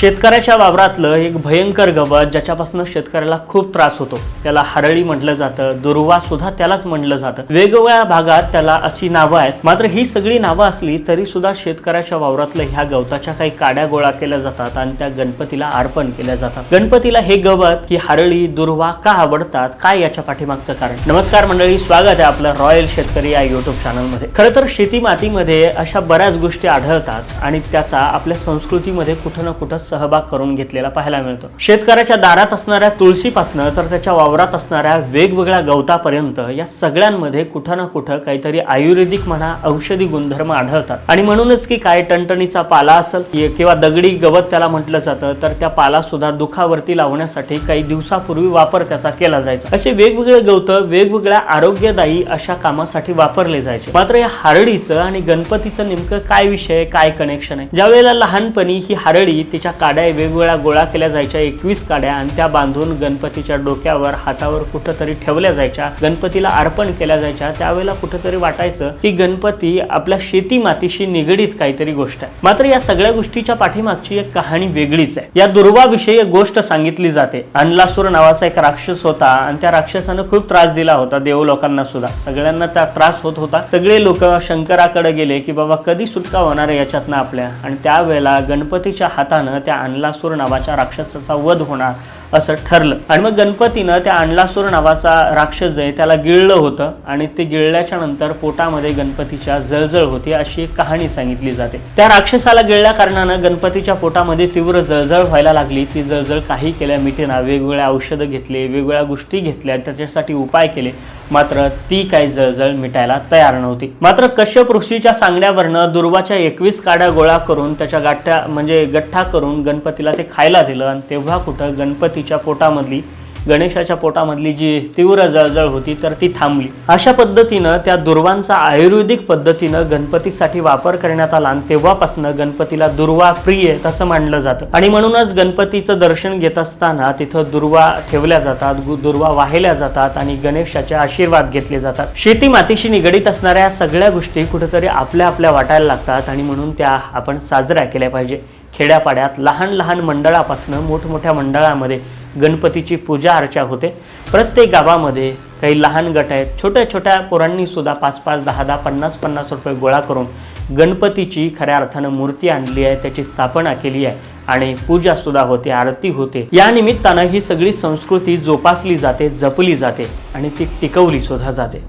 शेतकऱ्याच्या वावरातलं एक भयंकर गवत ज्याच्यापासून शेतकऱ्याला खूप त्रास होतो. त्याला हरळी म्हटलं जातं दुर्वा सुद्धा त्यालाच म्हटलं जातं. वेगवेगळ्या भागात त्याला अशी नावं आहेत. मात्र ही सगळी नावं असली तरी सुद्धा शेतकऱ्याच्या वावरातलं ह्या गवताच्या काही काड्या गोळा केल्या जातात आणि त्या गणपतीला अर्पण केल्या जातात. गणपतीला हे गवत ही हरळी दुर्वा का आवडतात? काय याच्या पाठीमागचं कारण? नमस्कार मंडळी स्वागत आहे आपलं रॉयल शेतकरी या युट्यूब चॅनलमध्ये खरं तर शेती मातीमध्ये अशा बऱ्याच गोष्टी आढळतात आणि त्याचा आपल्या संस्कृतीमध्ये कुठं ना कुठं सहभाग करून घेतलेला पाहायला मिळतो. शेतकऱ्याच्या दारात असणाऱ्या तुळशीपासनं तर त्याच्या वावरात असणाऱ्या वेगवेगळ्या गवतापर्यंत या सगळ्यांमध्ये कुठं ना कुठं काहीतरी आयुर्वेदिक म्हणा औषधी गुणधर्म आढळतात. आणि म्हणूनच की काय टणटणीचा पाला असेल किंवा दगडी गवत त्याला म्हटलं जातं तर त्या पाला सुद्धा दुखावरती लावण्यासाठी काही दिवसापूर्वी वापर त्याचा केला जायचा. असे वेगवेगळे गवत वेगवेगळ्या आरोग्यदायी अशा कामासाठी वापरले जायचे. मात्र या हारडीचं आणि गणपतीचं नेमकं काय विषय काय कनेक्शन आहे? ज्या वेळेला लहानपणी ही हारडी तिच्या काड्या वेगवेगळ्या गोळा केल्या जायच्या एकवीस काड्या आणि त्या बांधून गणपतीच्या डोक्यावर हातावर कुठंतरी ठेवल्या जायच्या गणपतीला अर्पण केल्या जायच्या त्यावेळेला कुठंतरी वाटायचं की गणपती आपल्या शेती मातीशी निगडीत काहीतरी गोष्ट आहे. मात्र या सगळ्या गोष्टीच्या पाठीमागची एक कहाणी वेगळीच आहे. या दुर्वाविषयी एक गोष्ट सांगितली जाते. अनलासूर नावाचा एक राक्षस होता आणि त्या राक्षसानं खूप त्रास दिला होता देव लोकांना सुद्धा. सगळ्यांना त्या त्रास होत होता. सगळे लोक शंकराकडे गेले की बाबा कधी सुटका होणार आहे याच्यातनं आपल्या. आणि त्यावेळेला गणपतीच्या हातानं त्या अनलासूर नावाच्या राक्षसाचा वध होणार. असं ठरलं. आणि मग गणपतीनं त्या अंडलासूर नावाचा राक्षस आहे त्याला गिळलं होतं. आणि ते गिळल्याच्या नंतर पोटामध्ये गणपतीच्या जळजळ होती अशी एक कहाणी सांगितली जाते. त्या राक्षसाला गिळल्या कारणानं गणपतीच्या पोटामध्ये तीव्र जळजळ व्हायला लागली. ती जळजळ काही केल्या मिटेना वेगवेगळ्या औषधं घेतले वेगवेगळ्या गोष्टी घेतल्या त्याच्यासाठी उपाय केले. मात्र ती काही जळजळ मिटायला तयार नव्हती. मात्र कश्यप ऋषीच्या सांगण्यावरनं दुर्वाच्या एकवीस काड्या गोळा करून त्याच्या गाठ्या म्हणजे गठ्ठा करून गणपतीला ते खायला दिलं. आणि तेव्हा कुठं गणपती गणपतीच्या पोटामधली गणेशाच्या पोटामधली जी तीव्र जळजळ होती तर ती थांबली. अशा पद्धतीनं त्या दुर्वांचा आयुर्वेदिक पद्धतीनं गणपतीसाठी वापर करण्यात आला आणि तेव्हापासून गणपतीला दुर्वा प्रिय तसं मानलं जातं. आणि म्हणूनच गणपतीचं दर्शन घेत असताना तिथं दुर्वा ठेवल्या जातात दुर्वा वाहिल्या जातात आणि गणेशाचे आशीर्वाद घेतले जातात. शेती मातीशी निगडीत असणाऱ्या सगळ्या गोष्टी कुठेतरी आपल्या आपल्या वाटायला लागतात आणि म्हणून त्या आपण साजऱ्या केल्या पाहिजे. खेड्यापाड्यात लहान लहान मंडळापासून मोठमोठ्या मंडळामध्ये गणपतीची पूजा अर्चा होते. प्रत्येक गावामध्ये काही लहान गट आहेत. छोट्या छोट्या पोरांनीसुद्धा पाच पाच दहा दहा पन्नास पन्नास रुपये गोळा करून गणपतीची खऱ्या अर्थानं मूर्ती आणली आहे. त्याची स्थापना केली आहे आणि पूजासुद्धा होते आरती होते. या निमित्तानं ही सगळी संस्कृती जोपासली जाते जपली जाते आणि ती टिकवली सुद्धा जाते.